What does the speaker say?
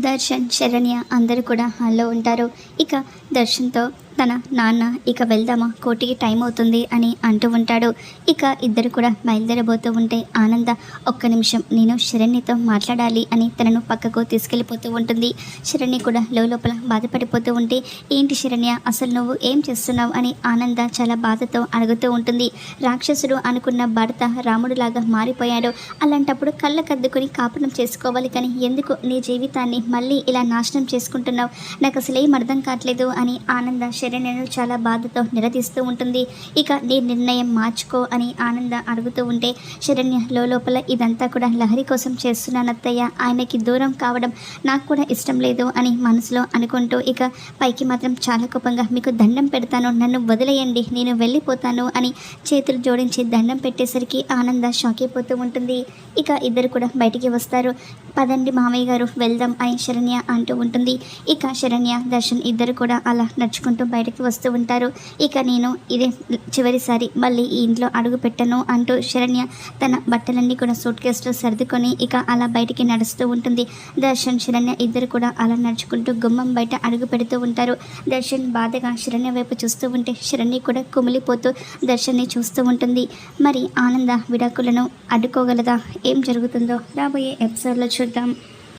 దర్శన్ శరణ్య అందరూ కూడా హాల్లో ఉంటారు. ఇక దర్శన్తో తన నాన్న ఇక వెళ్దామా? కోటికి టైం అవుతుంది అని అంటూ ఉంటాడు. ఇక ఇద్దరు కూడా బయలుదేరబోతూ ఉంటే ఆనంద ఒక్క నిమిషం నేను శరణ్యతో మాట్లాడాలి అని తనను పక్కకు తీసుకెళ్ళిపోతూ ఉంటుంది. శరణ్య కూడా లోపల బాధపడిపోతూ ఉంటే ఏంటి శరణ్య అసలు నువ్వు ఏం చేస్తున్నావు అని ఆనంద చాలా బాధతో అడుగుతూ ఉంటుంది. రాక్షసుడు అనుకున్న భర్త రాముడులాగా మారిపోయాడు. అలాంటప్పుడు కళ్ళకద్దుకొని కాపురం చేసుకోవాలి కానీ ఎందుకు నీ జీవితాన్ని మళ్ళీ ఇలా నాశనం చేసుకుంటున్నావు? నాకు అసలు ఏం అర్థం కావట్లేదు అని ఆనంద శరణ్యను చాలా బాధతో నిలదీస్తూ ఉంటుంది. ఇక నీ నిర్ణయం మార్చుకో అని ఆనంద అడుగుతూ ఉంటే శరణ్య లోపల ఇదంతా కూడా లహరి కోసం చేస్తున్నాను అత్తయ్య. ఆయనకి దూరం కావడం నాకు కూడా ఇష్టం లేదు అని మనసులో అనుకుంటూ ఇక పైకి మాత్రం చాలా కోపంగా మీకు దండం పెడతాను. నన్ను వదిలేయండి. నేను వెళ్ళిపోతాను అని చేతులు జోడించి దండం పెట్టేసరికి ఆనంద షాక్ అయిపోతూ ఉంటుంది. ఇక ఇద్దరు కూడా బయటికి వస్తారు. పదండి మామయ్య గారు వెళ్దాం అని శరణ్య అంటూ ఉంటుంది. ఇక శరణ్య దర్శన్ ఇద్దరు కూడా అలా నడుచుకుంటూ బయటికి వస్తూ ఉంటారు. ఇక నేను ఇదే చివరిసారి మళ్ళీ ఈ ఇంట్లో అడుగు పెట్టను అంటూ శరణ్య తన బట్టలన్నీ కూడా సూట్ కేసులో సర్దుకొని ఇక అలా బయటికి నడుస్తూ ఉంటుంది. దర్శన్ శరణ్య ఇద్దరు కూడా అలా నడుచుకుంటూ గుమ్మం బయట అడుగు పెడుతూ ఉంటారు. దర్శన్ బాధగా శరణ్య వైపు చూస్తూ ఉంటే శరణ్య కూడా కుమిలిపోతూ దర్శన్ని చూస్తూ ఉంటుంది. మరి ఆనంద విడాకులను అడ్డుకోగలదా? ఏం జరుగుతుందో రాబోయే ఎపిసోడ్లో చూద్దాం.